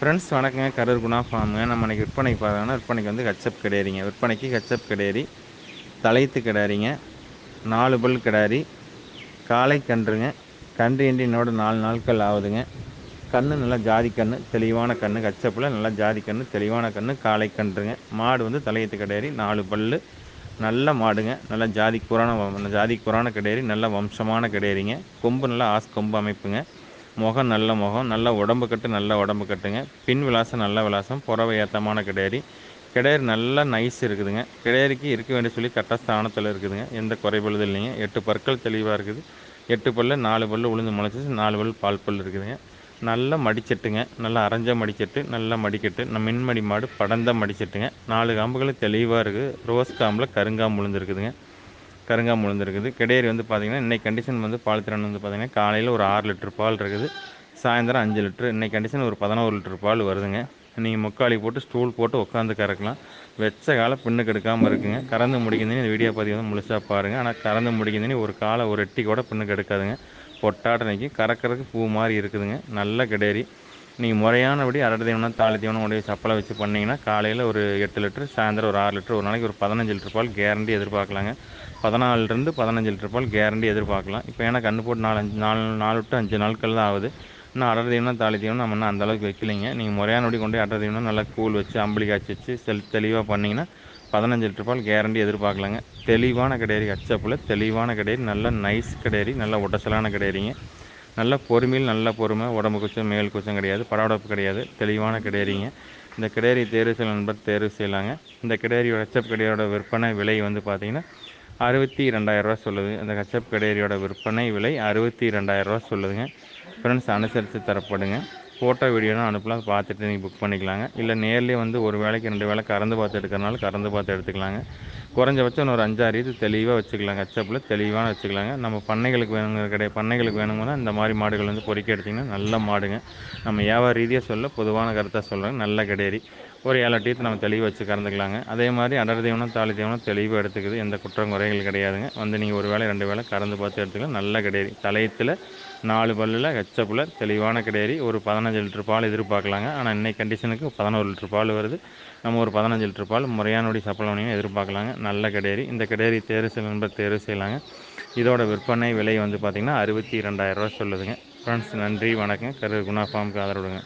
Friends வணக்கங்க. கரூர் குணா ஃபார்முங்க. நம்ம இன்றைக்கி விற்பனைக்கு பார்த்தோம்னா விற்பனைக்கு வந்து ஹெச்எப் கிடையாதுங்க விற்பனைக்கு ஹெச்எப் கிடையாது தலையத்து கிடாரிங்க நாலு பல் கிடாரி காளை கன்றுங்க கன்று இன்றி நாலு நாட்கள் ஆகுதுங்க. கன்று நல்லா ஜாதி கன்று தெளிவான கன்று கச்சப்பில் நல்லா ஜாதி கன்று தெளிவான கன்று காளை கன்றுங்க. மாடு வந்து தலையத்து கிடாரி நாலு பல் நல்ல மாடுங்க. நல்ல ஜாதி குரான ஜாதி குரான கிடையாது நல்ல வம்சமான கிடையாதுங்க கொம்பு நல்லா ஆஸ் கொம்பு அமைப்புங்க. முகம் நல்ல முகம் நல்ல உடம்பு கட்டு நல்ல உடம்பு கட்டுங்க. பின் விலாசம் நல்ல விலாசம் புறவை ஏத்தமான கிடையாது கிடையாது நல்லா நைஸ் இருக்குதுங்க. கிடையாதுக்கு இருக்க வேண்டிய சொல்லி கரெக்டாக ஸ்தானத்தில் இருக்குதுங்க. எந்த குறைபொழுதும் இல்லைங்க. எட்டு பற்கள் தெளிவாக இருக்குது. எட்டு பல்லு நாலு பல்லு உளுந்து முளைச்சி நாலு பல் பால் பல் இருக்குதுங்க. நல்ல மடிச்சட்டுங்க. நல்லா அரைஞ்ச மடிச்சட்டு நல்லா மடிக்கட்டு நம்ம மின்மடி மாடு படந்த மடிச்சட்டுங்க. நாலு காம்புகளும் தெளிவாக இருக்குது. ரோஸ் காம்பில் கருங்காம்பு விழுந்துருக்குதுங்க கருங்காம்பு விழுந்துருக்குது கிடையரி வந்து பார்த்திங்கன்னா இன்றைக்கி கண்டிஷன் வந்து பால் திறன் வந்து பார்த்திங்கன்னா காலையில் ஒரு ஆறு லிட்டர் பால் இருக்குது. சாயந்தரம் அஞ்சு லிட்ரு இன்றைக்கி கண்டிஷன் ஒரு பதினோரு லிட்டர் பால் வருதுங்க. நீங்கள் முக்காளி போட்டு ஸ்டூல் போட்டு உட்காந்து கறக்கலாம். வெச்ச காலை பின்னுக்கு எடுக்காமல் இருக்குங்க. கறந்து முடிக்கிறதுனே இந்த வீடியோ பதிவு வந்து முழுசாக பாருங்கள் ஆனால் கறந்து முடிக்கிறதுனே ஒரு காலை ஒரு எட்டி கூட பின்னுக்கு எடுக்காதுங்க. பொட்டாட்டனைக்கு கறக்கிறதுக்கு பூ மாதிரி இருக்குதுங்க. நல்ல கிடேரி நீங்கள் முறையானபடி அரடை தீவனம் தாலி தீவனம் உடைய சப்பலை வச்சு பண்ணிங்கன்னா காலையில் ஒரு எட்டு லிட்டர் சாயந்தரம் ஒரு ஆறு லிட்டர் ஒரு நாளைக்கு ஒரு பதினஞ்சு லிட்டர் பால் கேரண்டி எதிர்பார்க்கலாங்க. பதினாலுலேருந்து பதினஞ்சு லிட்டர் பால் கேரண்டி எதிர்பார்க்கலாம். இப்போ ஏன்னா கண்ணு போட்டு நாலு அஞ்சு நாலு நாலு டு அஞ்சு நாட்கள் தான் ஆகுது. இன்னும் அடர் தீவனம் தாலி தீவனம் நம்ம இன்னும் அந்தளவுக்கு வைக்கலைங்க. நீங்கள் முறையானபடி கொண்டு போய் அடர் தீவனம் நல்லா கூழ் வச்சு அம்பளி காய்ச்சி வச்சு செல் தெளிவாக பண்ணிங்கன்னா பதினஞ்சு லிட்டர் பால் கேரண்டி எதிர்பார்க்கலாங்க. தெளிவான கிடையாது அச்சப்பில் தெளிவான கிடையாது நல்ல நைஸ் கிடையாது நல்ல உடசலான கிடையாதுங்க நல்ல பொறுமையில் நல்ல பொறுமை உடம்பு குச்சம் மேல் குச்சம் கிடையாது படவடப்பு கிடையாது தெளிவான கிடையாதுங்க இந்த கிடேரி தேர்வு செய்ய நண்பர் தேர்வு செய்யலாங்க. இந்த கிடேரியோட ஹெச்எப் கிடையோட விற்பனை விலை வந்து பார்த்திங்கன்னா அறுபத்தி ரெண்டாயிரரூவா சொல்லுது. அந்த ஹெச்எப் கிடேரியோட விற்பனை விலை அறுபத்தி ரெண்டாயிரரூவா சொல்லுதுங்க. ஃப்ரெண்ட்ஸ் அனுசரித்து தரப்படுங்க. ஃபோட்டோ வீடியோலாம் அனுப்பலாம். பார்த்துட்டு நீங்கள் புக் பண்ணிக்கலாங்க. இல்லை நேர்லேயே வந்து ஒரு வேலைக்கு ரெண்டு வேலை கறந்து பார்த்து எடுக்கிறனால கறந்து பார்த்து எடுத்துக்கலாங்க. குறைஞ்சபட்சம் ஒரு அஞ்சாறு இது தெளிவாக வச்சுக்கலாங்க. அச்சப்பில் தெளிவான வச்சுக்கலாங்க. நம்ம பண்ணைகளுக்கு வேணுங்கிற கிடையாது பண்ணைகளுக்கு வேணுங்கன்னா இந்த மாதிரி மாடுகள் வந்து பொறிக்க எடுத்திங்கன்னா நல்ல மாடுங்க. நம்ம வியாபார ரீதியாக சொல்ல பொதுவான கருத்தாக சொல்கிறேன் நல்ல கிடையாது ஒரு ஏழு நம்ம தெளிவு வச்சு கறந்துக்கலாங்க. அதே மாதிரி அடர் தீவனம் தாலி தீவனம் தெளிவாக எடுத்துக்குது. எந்த குற்றம் குறைகள் கிடையாதுங்க. வந்து நீங்கள் ஒரு வேலை ரெண்டு வேலை கறந்து பார்த்து எடுத்துக்கலாம். நல்ல கிடையாது. தலையத்தில் நாலு பல்லில் ஹெச்சப்பில் தெளிவான கிடையாது. ஒரு பதினஞ்சு லிட்டர் பால் எதிர்பார்க்கலாங்க. ஆனால் இன்றைக்கி கண்டிஷனுக்கு பதினோரு லிட்டர் பால் வருது. நம்ம ஒரு பதினஞ்சு லிட்டர் பால் முறையானபடி சப்பளம் எதிர்பார்க்கலாங்க. நல்ல கிடையாது. இந்த கிடையாது தேர்வு செய்ய தேர்வு செய்யலாங்க. இதோட விற்பனை விலை வந்து பார்த்திங்கன்னா அறுபத்தி ரெண்டாயிரரூவா சொல்லுதுங்க. ஃப்ரெண்ட்ஸ் நன்றி வணக்கம் கரு குணா ஃபார்முக்கு ஆதரவுடுங்க.